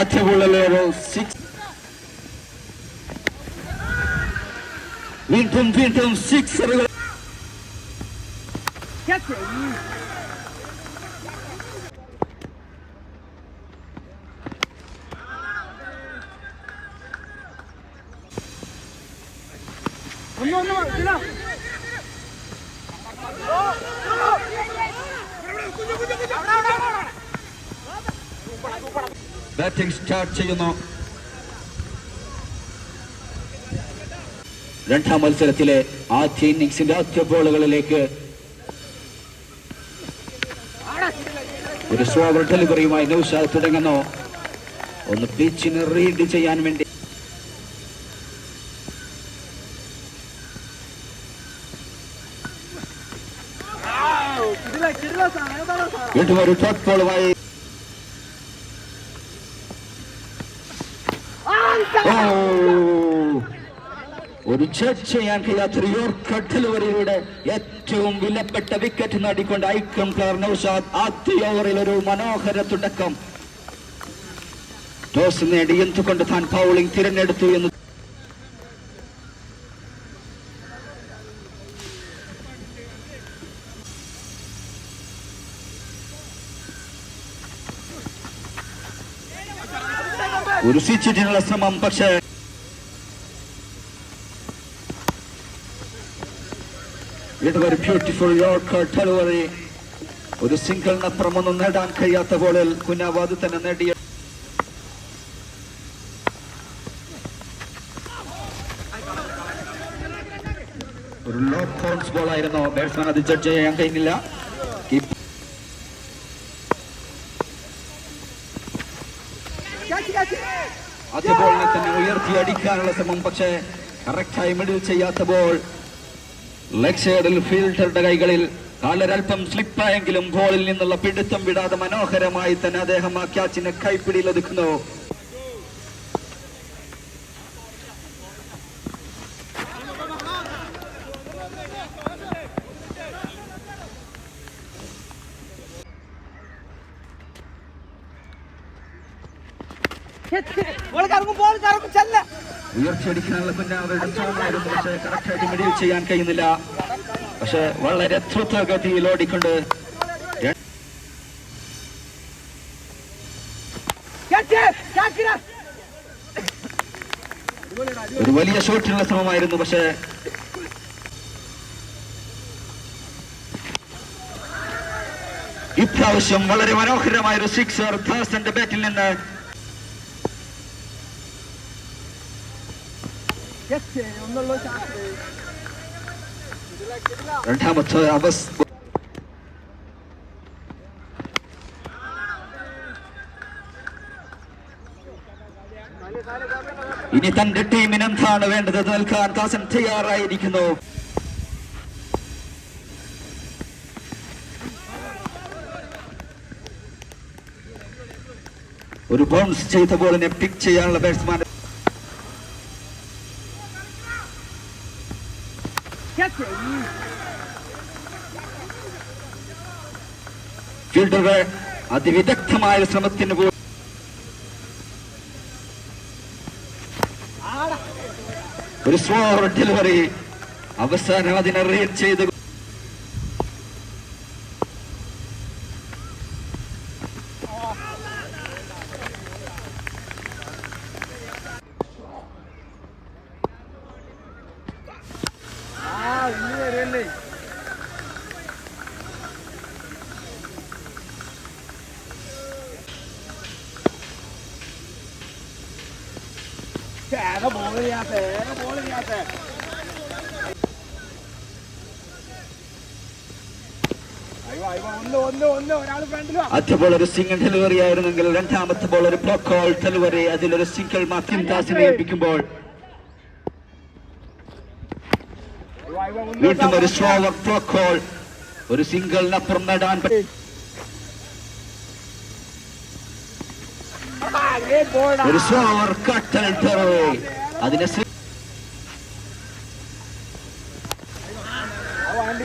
ആദ്യമുള്ള six വീണ്ടും വീണ്ടും സിക്സറുകൾ ഒന്ന് ഒന്ന് ഇതിലാ. ബാറ്റിംഗ് സ്റ്റാർട്ട് ചെയ്യുന്നു. രണ്ടാം മത്സരത്തിലെ ആദ്യ ഇന്നിംഗ്സിന്റെ ആദ്യ ബോളുകളിലേക്ക് ഒരു സ്വാവർ ഡെലിവറിയുമായി നൌഷാദ് തുടങ്ങുന്നു. ഒന്ന് പിച്ചിന് റീഡ് ചെയ്യാൻ വേണ്ടി വീണ്ടും ഒരു ടോട്ട് ബോളുമായി! ഒരു ചെക്ക് ചെയ്യാൻ കഴിയാത്തൊരു ഏറ്റവും വിലപ്പെട്ട വിക്കറ്റ് നേടിക്കൊണ്ട് ഐക്കം പ്ലെയർ നൌഷാദ് ആദ്യ ഓവറിൽ ഒരു മനോഹര തുടക്കം ടോസ് നേടി എന്തുകൊണ്ട് താൻ ബൗളിംഗ് തിരഞ്ഞെടുത്തു എന്ന് ഒരു സ്വിച്ചിനുള്ള ശ്രമം പക്ഷേ ഒരു ബ്യൂട്ടിഫുൾ യോർക്കർ ഡെലിവറി ഒരു നേടാൻ കഴിയാത്ത ബോളിൽ കുഞ്ഞാബാദ് തന്നെ നേടിയ ഒരു ലോ ഫോർസ് ബോൾ ആയിരുന്നു. ബാറ്റ്സ്മാൻ അത് ജഡ്ജ് ചെയ്യാൻ കഴിഞ്ഞില്ല കീപ്പർ ക്യാച്ച്, ക്യാച്ച്. ആദ്യ ബോളിനെ അടിക്കാനുള്ള ശ്രമം പക്ഷേ കറക്റ്റായി മിഡിൽ ചെയ്യാത്ത ബോൾ ലെഗ് ഫീൽഡറുടെ കൈകളിൽ കാലരൽപ്പം സ്ലിപ്പായെങ്കിലും ബോളിൽ നിന്നുള്ള പിടുത്തം വിടാതെ മനോഹരമായി തന്നെ അദ്ദേഹം ആ ക്യാച്ചിനെ കൈപ്പിടിയിൽ ഒതുക്കുന്നു. ഉയർത്തിയടിക്കാനുള്ള കുഞ്ഞാവരുടെ ശ്രമമായിരുന്നു പക്ഷെ കറക്റ്റായിട്ട് മിഡിൽ ചെയ്യാൻ കഴിയുന്നില്ല. പക്ഷെ വളരെ ദ്രുതഗതിയിൽ ഓടിക്കൊണ്ട് ഒരു വലിയ ഷോട്ടിനുള്ള ശ്രമമായിരുന്നു പക്ഷേ ഇപ്രാവശ്യം വളരെ മനോഹരമായ ഒരു സിക്സർ ബാറ്റിൽ നിന്ന് രണ്ടാമത്തെ ഇനി തന്റെ ടീമിന് എന്താണ് വേണ്ടത്? നൽകാൻ ദാസൻ തയ്യാറായിരിക്കുന്നു. ഒരു ബൗൺസ് ചെയ്ത ബോളിനെ പിക്ക് ചെയ്യാനുള്ള ബാറ്റ്സ്മാൻ ഫീൽഡറുടെ അതിവിദഗ്ധമായ ശ്രമത്തിന് പോലും ഒരു സ്ലോ ഡെലിവറി അവസാനം അതിനെ ചെയ്ത് ആ ഇനി വരുമല്ലേ ഏതാ ബോൾ ചെയ്യാത്ത ഏതാ ബോൾ ചെയ്യാത്ത അയ്യോ അയ്യോ ഒന്ന് ഒന്ന് ഒന്ന് ആദ്യ ബോൾ ഒരു സിംഗിൾ ഡെലിവറി ആയിരുന്നെങ്കിൽ രണ്ടാമത്തെ ബോൾ ഒരു ബ്ലോക്ക് ഹോൾ ഡെലിവറി അതിലൊരു സിംഗിൾ മാത്യം ദാസിനെ ഏൽപ്പിക്കുമ്പോൾ വീണ്ടും ഒരു സ്ലോവർ ബ്ലോക്ക് ഹോൾ ഒരു സിംഗിളിനപ്പുറം നേടാൻ ഒരു സ്ലോവർ കട്ടൽ ഡെലിവറി അതിനെ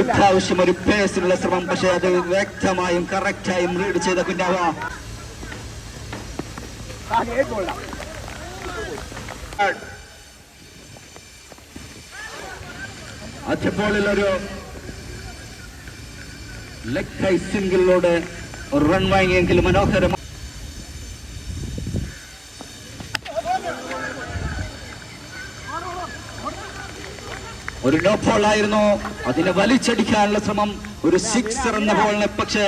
ഇപ്രാവശ്യം ഒരു പേസിനുള്ള ശ്രമം പക്ഷേ അത് വ്യക്തമായും കറക്റ്റായും റീഡ് ചെയ്ത കുഞ്ഞാവ. ഒരു ലെഗ് ഹൈ സിംഗിളിലൂടെ റൺ വാങ്ങിയെങ്കിലും മനോഹരമായി ഒരു ലോ ബോൾ ആയിരുന്നു. അതിനെ വലിച്ചടിക്കാനുള്ള ശ്രമം ഒരു സിക്സർ എന്ന ബോളിനെ പക്ഷേ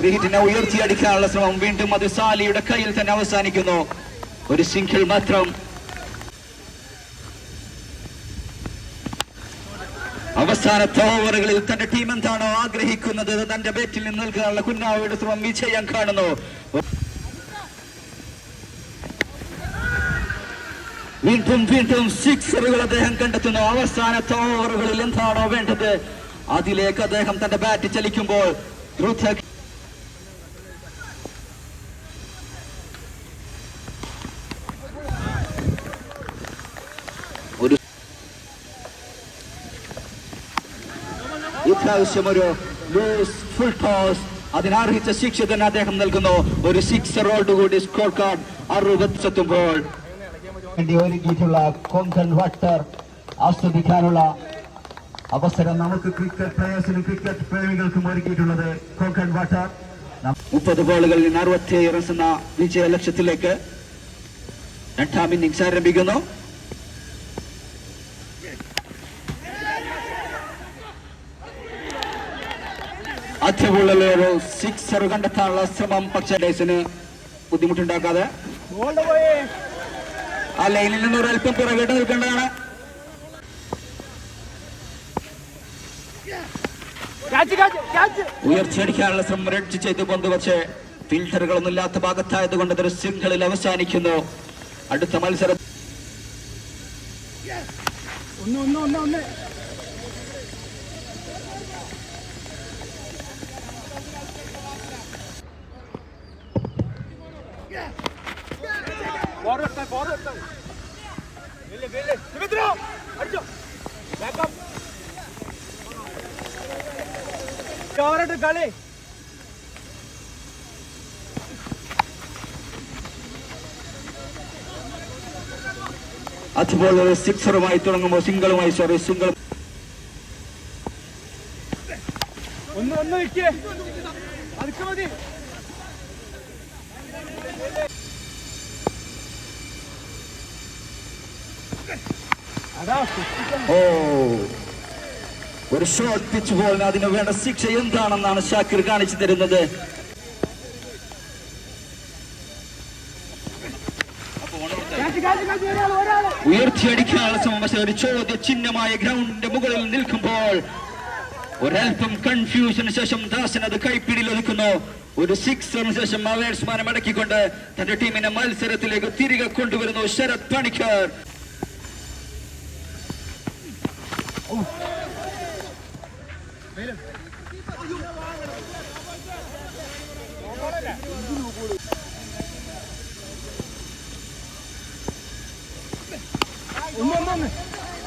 ക്രിക്കറ്റിനെ ഉയർത്തിയടിക്കാനുള്ള ശ്രമം വീണ്ടും അത് സാലിയുടെ കയ്യിൽ തന്നെ അവസാനിക്കുന്നു. ഒരു സിംഗിൾ മാത്രം. അവസാനത്തെ ഓവറുകളിൽ തന്റെ ടീം എന്താണോ ആഗ്രഹിക്കുന്നത്? തന്റെ ബാറ്റിൽ നിന്ന് നൽകാനുള്ള കുഞ്ഞാവയുടെ ശ്രമം വിജയം കാണുന്നു. വീണ്ടും വീണ്ടും സിക്സറുകൾ അദ്ദേഹം കണ്ടെത്തുന്നു. അവസാനത്തെ ഓവറുകളിൽ എന്താണോ വേണ്ടത്? അതിലേക്ക് അദ്ദേഹം തന്റെ ബാറ്റ് ചലിക്കുമ്പോൾ ഒരു ഇപ്രാവശ്യം ഒരു ലൂസ് ഫുൾ ടോസ് അതിനർഹിച്ച ശിക്ഷ തന്നെ അദ്ദേഹം നൽകുന്നു. ഒരു സിക്സറോട് കൂടി സ്കോർ കാർഡ് അറുപത്തെത്തുമ്പോൾ വേണ്ടി ഒരുക്കിയിട്ടുള്ള കൊങ്കൺ വാട്ടർ ആസ്വദിക്കാനുള്ള അവസരം നമുക്ക് ക്രിക്കറ്റ് പ്ലേയേഴ്സിനും ക്രിക്കറ്റ് പ്രേമികൾക്കും ഒരുക്കിയിട്ടുള്ളത് കൊങ്കൺ വാട്ടർ. മുപ്പത് ബോളുകളിൽ നിന്ന് അറുപത്തിയേഴ് റൺസ് എന്ന വിജയ ലക്ഷ്യത്തിലേക്ക് രണ്ടാം ഇന്നിംഗ്സ് ആരംഭിക്കുന്നു. ഒരു സിക്സർ കണ്ടെത്താനുള്ള ശ്രമം പക്ഷേ ഡേസിന് ബുദ്ധിമുട്ടുണ്ടാക്കാതെ. ആ ലൈനിൽ നിന്ന് ഒരു അല്പം പിറകോട്ട് നിൽക്കേണ്ടതാണ്. ഉയർച്ചയടിക്കാനുള്ള ശ്രമം റെഡ് കൊണ്ട് പന്ത് പക്ഷേ ഫിൽറ്ററുകളൊന്നും ഇല്ലാത്ത ഭാഗത്തായതുകൊണ്ട് അതൊരു സിംഗിളിൽ അവസാനിക്കുന്നു. അടുത്ത മത്സരം ഒന്ന് ഒന്ന് ഒന്ന് ഒന്ന്. ഓവറായിട്ട് കളി. അതുപോലെ ഒരു സിക്സറുമായി തുടങ്ങുമ്പോൾ സിംഗിളുമായി സോറി സിംഗിൾ ഒന്ന് ഒന്ന് നിൽക്കേ അതൊക്കെ മതി. ഓ ഒരു ഷോട്ട് പിച്ച് ബോളിന് അതിന് വേണ്ട ശിക്ഷ എന്താണെന്നാണ് ഷാക്കിർ കാണിച്ചു തരുന്നത്? ഉയർത്തിയടിക്കാനുള്ള ശ്രമം പക്ഷെ ഒരു ചോദ്യ ചിഹ്നമായ ഗ്രൗണ്ടിന്റെ മുകളിൽ നിൽക്കുമ്പോൾ ഒരൽപ്പം കൺഫ്യൂഷന് ശേഷം ദാസൻ അത് കൈപ്പിടിയിൽ ഒരു സിക്സ് സിക്സറിന് ശേഷം ബാറ്റ്സ്മാനെ മടക്കിക്കൊണ്ട് തന്റെ ടീമിനെ മത്സരത്തിലേക്ക് തിരികെ കൊണ്ടുവരുന്നു. ശരത് പണിക്കർ.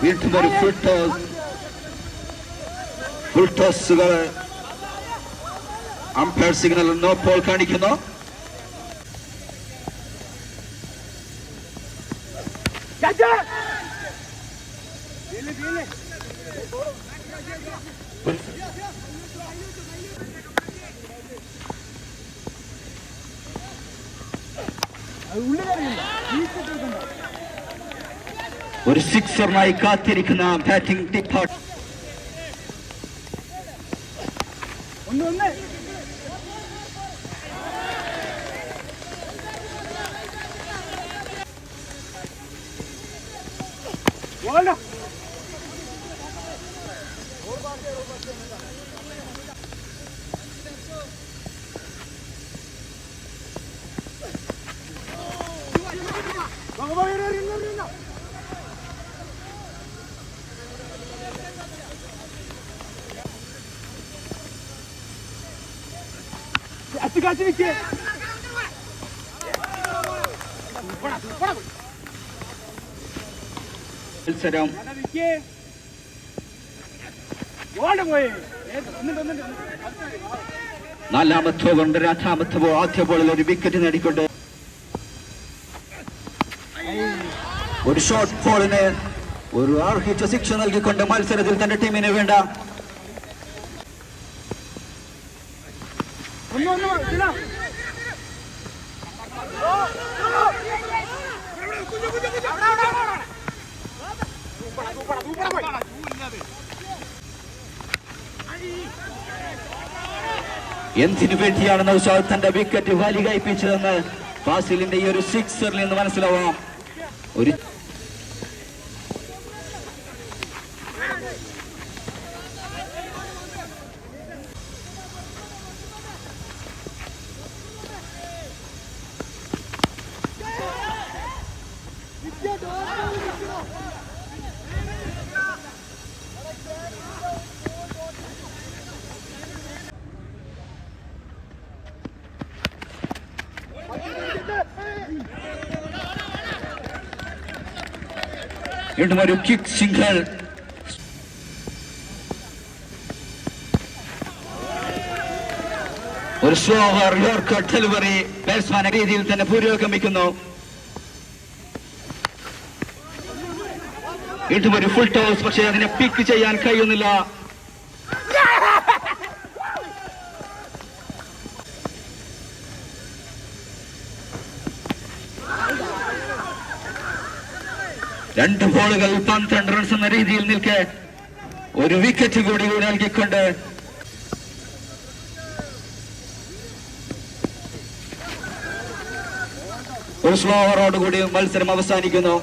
വീണ്ടും ഒരു ഫുൾ ടോസ് ഫുൾ ടോസുകൾ അമ്പയർ സിഗ്നൽ നോ പോൾ കാണിക്കുന്നു. ഒരു സിക്സറിനായി കാത്തിരിക്കുന്ന ബാറ്റിംഗ് ഡിപ്പാർട്ട് ഒന്ന് കാച്ചു കാച്ചു നിൽക്കേ മത്സരം നാലാമത്തെ ഓവറിന്റെ രണ്ടാമത്തെ ബോൾ ആദ്യ ബോളിൽ ഒരു വിക്കറ്റ് നേടിക്കൊണ്ട് ഒരു ഷോർട്ട് ബോളിന് ഒരു അർഹിച്ച ശിക്ഷ നൽകിക്കൊണ്ട് മത്സരത്തിൽ തന്റെ ടീമിന് വേണ്ട ഒന്ന് ഒന്ന് ഇതിലാ എന്തിനു വേണ്ടിയാണ് നൗഷാദ് തന്റെ വിക്കറ്റ് വലി കയ്പിച്ചതെന്ന് ഫാസിലിന്റെ ഈ ഒരു സിക്സറിൽ നിന്ന് മനസ്സിലാവാം. ഒരു വീണ്ടും ഒരു കിക്ക് സിംഗിൾ ഒരു സ്ലോവർ യോർക്ക് ഡെലിവറി ബാറ്റ്സ്മാൻ രീതിയിൽ തന്നെ പുരോഗമിക്കുന്നു. വീണ്ടും ഒരു ഫുൾ ടോസ് പക്ഷേ അതിനെ പിക്ക് ചെയ്യാൻ കഴിയുന്നില്ല. രണ്ട് ബോളുകൾ പന്ത്രണ്ട് റൺസ് എന്ന രീതിയിൽ നിൽക്കെ ഒരു വിക്കറ്റ് കൂടി നൽകിക്കൊണ്ട് ഒരു സ്ലോ ഓവറോടുകൂടി മത്സരം അവസാനിക്കുന്നു.